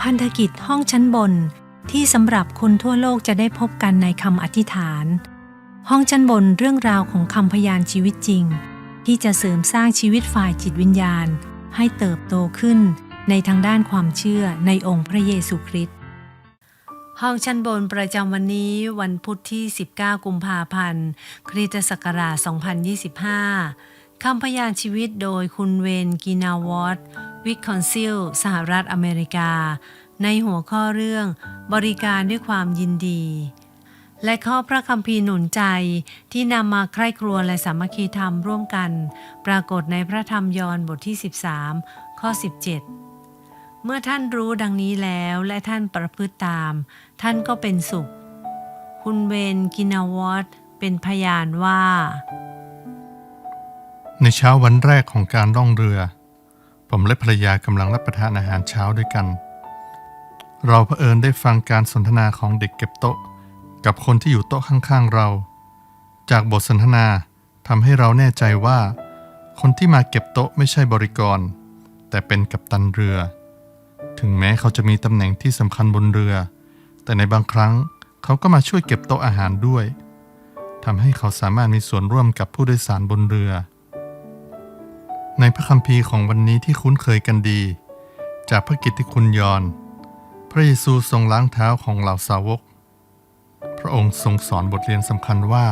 พันธกิจห้องชั้นบนที่สำหรับคนทั่วโลกจะได้พบกันในคำอธิษฐาน ห้องชั้นบนเรื่องราวของคำพยานชีวิตจริง ที่จะเสริมสร้างชีวิตฝ่ายจิตวิญญาณ ให้เติบโตขึ้นในทางด้านความเชื่อในองค์พระเยซูคริสต์ห้องชั้นบนประจำวันนี้วันพุธที่ 19 กุมภาพันธ์ คริสตศักราช 2025คำพยานชีวิตโดยคุณเวนกินาวอต วิคคอนซิลสหรัฐอเมริกา ในหัวข้อเรื่องบริการด้วยความยินดี และข้อพระคัมภีร์หนุนใจที่นำมาใคร่ครวญและสามัคคีธรรมร่วมกัน ปรากฏในพระธรรมยอห์นบทที่ 13 ข้อ 17 เมื่อท่านรู้ดังนี้แล้วและท่านประพฤติตาม ท่านก็เป็นสุข คุณเวนกินาวอตเป็นพยานว่า ในเช้าวันแรกของการล่องเรือ ผมและภรรยากำลังรับประทานอาหารเช้าด้วยกัน เราเผอิญได้ฟังการสนทนาของเด็กเก็บโต๊ะ กับคนที่อยู่โต๊ะข้างๆเรา จากบทสนทนาทำให้เราแน่ใจว่า คนที่มาเก็บโต๊ะไม่ใช่บริกร แต่เป็นกัปตันเรือ ถึงแม้เขาจะมีตำแหน่งที่สำคัญบนเรือ แต่ในบางครั้งเขาก็มาช่วยเก็บโต๊ะอาหารด้วยทำให้เขาสามารถมีส่วนร่วมกับผู้โดยสารบนเรือ ในพระคัมภีร์ของวันนี้ที่คุ้นเคยกันดี จากพระกิตติคุณยอน พระเยซูทรงล้างเท้าของเหล่าสาวก พระองค์ทรงสอนบทเรียนสำคัญว่า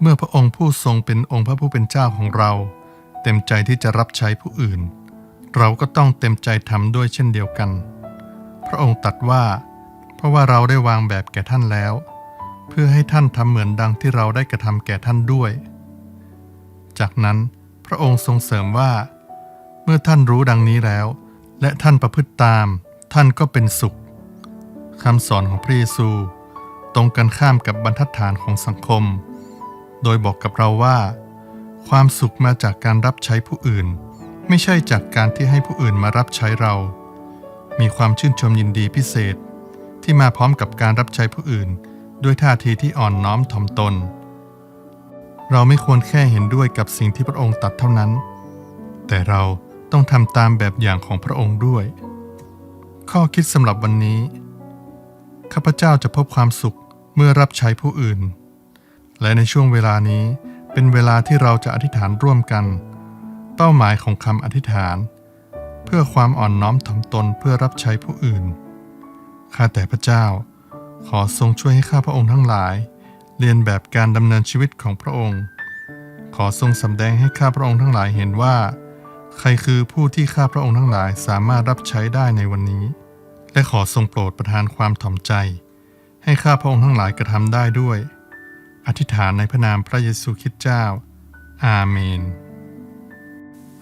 เมื่อพระองค์ผู้ทรงเป็นองค์พระผู้เป็นเจ้าของเรา เต็มใจที่จะรับใช้ผู้อื่น เราก็ต้องเต็มใจทำด้วยเช่นเดียวกัน พระองค์ตรัดว่า เพราะว่าเราได้วางแบบแก่ท่านแล้ว เพื่อให้ท่านทำเหมือนดังที่เราได้กระทำแก่ท่านด้วย จากนั้น ระองค์ทรงเสริมว่า เมื่อท่านรู้ดังนี้แล้ว และท่านประพฤติตาม ท่านก็เป็นสุขคำสอนของพระเยซู ตรงกันข้ามกับบรรทัดฐานของสังคม โดยบอกกับเราว่า ความสุขมาจากการรับใช้ผู้อื่น ไม่ใช่จากการที่ให้ผู้อื่นมารับใช้เรา มีความชื่นชมยินดีพิเศษ ที่มาพร้อมกับการรับใช้ผู้อื่น ด้วยท่าทีที่อ่อนน้อมถ่อมตน เราไม่ควรแค่เห็นด้วยกับสิ่งที่พระองค์ตัดเท่านั้น แต่เราต้องทำตามแบบอย่างของพระองค์ด้วย ข้อคิดสำหรับวันนี้ ข้าพเจ้าจะพบความสุขเมื่อรับใช้ผู้อื่น และในช่วงเวลานี้เป็นเวลาที่เราจะอธิษฐานร่วมกัน เป้าหมายของคำอธิษฐาน เพื่อความอ่อนน้อมถ่อมตนเพื่อรับใช้ผู้อื่น ข้าแต่พระเจ้า ขอทรงช่วยให้ข้าพระองค์ทั้งหลาย เรียนแบบการดำเนินชีวิตของพระองค์ ขอทรงสำแดงให้ข้าพระองค์ทั้งหลายเห็นว่า ใครคือผู้ที่ข้าพระองค์ทั้งหลายสามารถรับใช้ได้ในวันนี้ และขอทรงโปรดประทานความถ่อมใจ ให้ข้าพระองค์ทั้งหลายกระทำได้ด้วย อธิษฐานในพระนามพระเยซูคริสต์เจ้า อาเมน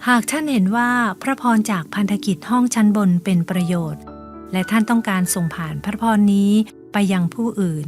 หากท่านเห็นว่าพระพรจากพันธกิจห้องชั้นบนเป็นประโยชน์ และท่านต้องการส่งผ่านพระพรนี้ไปยังผู้อื่น